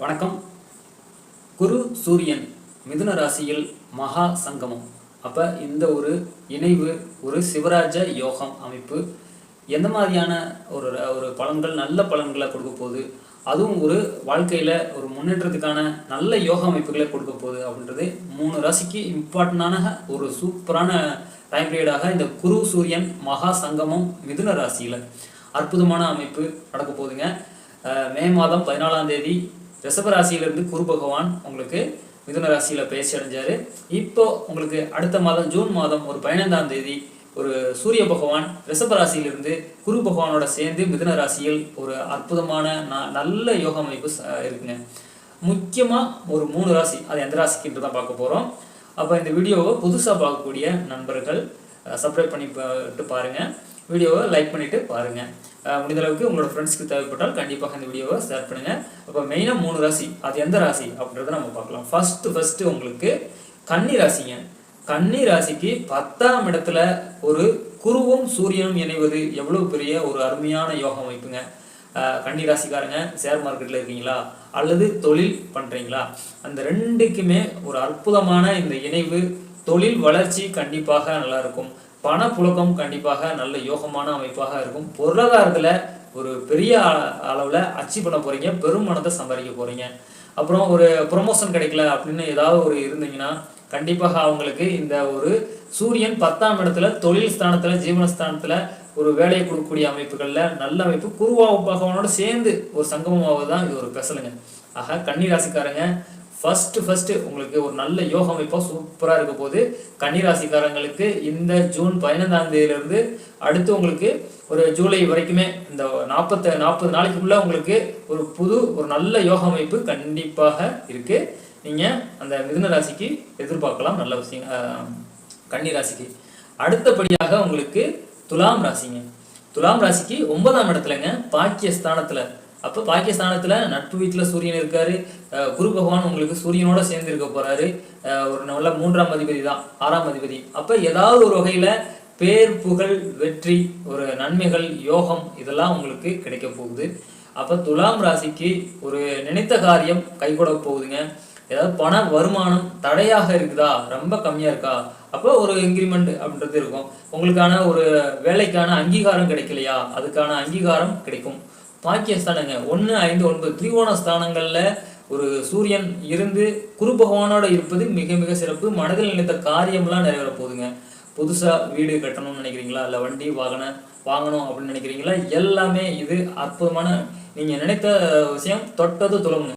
வணக்கம். குரு சூரியன் மிதுன ராசியில் மகா சங்கமம். அப்போ இந்த ஒரு இணைவு ஒரு சிவராஜ யோகம் அமைப்பு எந்த மாதிரியான ஒரு ஒரு பலன்கள் நல்ல பலன்களை கொடுக்க போகுது? அதுவும் ஒரு வாழ்க்கையில் ஒரு முன்னேற்றத்துக்கான நல்ல யோக அமைப்புகளை கொடுக்க போகுது அப்படின்றது மூணு ராசிக்கு இம்பார்ட்டண்டான ஒரு சூப்பரான டைம் பீரியடாக இந்த குரு சூரியன் மகா சங்கமம் மிதுன ராசியில் அற்புதமான அமைப்பு நடக்க போகுதுங்க. மே மாதம் பதினாலாம் தேதி ரிஷப ராசியிலிருந்து குரு பகவான் உங்களுக்கு மிதுன ராசியில் பயிற்சி அடைஞ்சாரு. இப்போ உங்களுக்கு அடுத்த மாதம் ஜூன் மாதம் ஒரு பதினைந்தாம் தேதி ஒரு சூரிய பகவான் ரிஷப ராசியிலிருந்து குரு பகவானோட சேர்ந்து மிதுன ராசியில் ஒரு அற்புதமான ந- நல்ல யோக அமைப்பு இருக்குங்க. முக்கியமாக ஒரு மூணு ராசி அது எந்த ராசிக்குன்று தான் பார்க்க போகிறோம் அப்போ இந்த வீடியோவை புதுசாக பார்க்கக்கூடிய நண்பர்கள் சப்ஸ்கிரைப் பண்ணி பாட்டு வீடியோவை லைக் பண்ணிவிட்டு பாருங்கள் முடிந்தளவுக்கு உங்களோட ஃப்ரெண்ட்ஸ்க்கு தேவைப்பட்டால் கண்டிப்பாக இந்த வீடியோவை ஷேர் பண்ணுங்கள் அப்போ மெயினாக மூணு ராசி. அது எந்த ராசி? அப்படின்றத நம்ம பார்க்கலாம். ஃபஸ்ட்டு ஃபஸ்ட்டு உங்களுக்கு கன்னி ராசிங்க. கன்னி ராசிக்கு பத்தாம் இடத்துல ஒரு குருவும் சூரியனும் இணைவது எவ்வளவு பெரிய ஒரு அருமையான யோகம் அமைப்புங்க. கன்னி ராசிக்காரங்க ஷேர் மார்க்கெட்டில் இருக்கீங்களா? அல்லது தொழில் பண்ணுறீங்களா அந்த ரெண்டுக்குமே ஒரு அற்புதமான இந்த இணைவு. தொழில் வளர்ச்சி கண்டிப்பாக நல்லாயிருக்கும் பணப்புழக்கம் கண்டிப்பாக நல்ல யோகமான அமைப்பாக இருக்கும். பொருளாதாரத்தில் ஒரு பெரிய அளவில் அச்சீவ் பண்ண போகிறீங்க பெரும் பணத்தை சம்பாதிக்க போகிறீங்க அப்புறம் ஒரு ப்ரொமோஷன் கிடைக்கல அப்படின்னு ஏதாவது ஒரு இருந்தீங்கன்னா கண்டிப்பாக அவங்களுக்கு இந்த ஒரு சூரியன் பத்தாம் இடத்துல தொழில் ஸ்தானத்தில் ஜீவனஸ்தானத்தில் ஒரு வேலையை கொடுக்கக்கூடிய அமைப்புகளில் நல்ல அமைப்பு. குருவா பகவானோட சேர்ந்து ஒரு சங்கமமாவது தான் இது ஒரு பெசலுங்க. ஆக கன்னிராசிக்காரங்க ஃபஸ்ட்டு ஃபஸ்ட்டு உங்களுக்கு ஒரு நல்ல யோக அமைப்பாக சூப்பராக இருக்க போது கன்னி ராசிக்காரங்களுக்கு இந்த ஜூன் பதினைந்தாந்தேதியிலேருந்து அடுத்து உங்களுக்கு ஒரு ஜூலை வரைக்குமே இந்த நாற்பத்த நாற்பது நாளைக்குள்ளே உங்களுக்கு ஒரு புது ஒரு நல்ல யோக அமைப்பு கண்டிப்பாக இருக்குது நீங்கள் அந்த மிதுன ராசிக்கு எதிர்பார்க்கலாம் நல்ல விஷயம் கன்னி ராசிக்கு அடுத்தபடியாக உங்களுக்கு துலாம் ராசிங்க. துலாம் ராசிக்கு ஒன்பதாம் இடத்துலங்க பாக்கியஸ்தானத்துல. அப்போ பாகிஸ்தானத்தில் நட்பு வீட்டில் சூரியன் இருக்கார். குரு பகவான் உங்களுக்கு சூரியனோட சேர்ந்து இருக்க போகிறாரு ஒரு நல்ல மூன்றாம் அதிபதி தான் ஆறாம் அதிபதி. அப்போ ஏதாவது ஒரு வகையில் பேர் புகழ் வெற்றி ஒரு நன்மைகள் யோகம் இதெல்லாம் உங்களுக்கு கிடைக்க போகுது. அப்போ துலாம் ராசிக்கு ஒரு நினைத்த காரியம் கைகூட போகுதுங்க. ஏதாவது பண வருமானம் தடையாக இருக்குதா? ரொம்ப கம்மியாக இருக்கா? அப்போ ஒரு இன்க்ரிமெண்ட் அப்படின்றது இருக்கும். உங்களுக்கான ஒரு வேலைக்கான அங்கீகாரம் கிடைக்கலையா? அதுக்கான அங்கீகாரம் கிடைக்கும். பாக்கியஸ்தானங்க ஒன்று ஐந்து ஒன்பது திரிகோண ஸ்தானங்களில் ஒரு சூரியன் இருந்து குரு பகவானோட இருப்பது மிக மிக சிறப்பு. மனதில் நினைத்த காரியம்லாம் நிறைவேற போகுதுங்க புதுசாக வீடு கட்டணும்னு நினைக்கிறீங்களா? இல்லை வண்டி வாகனம் வாங்கணும் அப்படின்னு நினைக்கிறீங்களா? எல்லாமே இது அற்புதமான நீங்கள் நினைத்த விஷயம் தொட்டது துளமுங்க.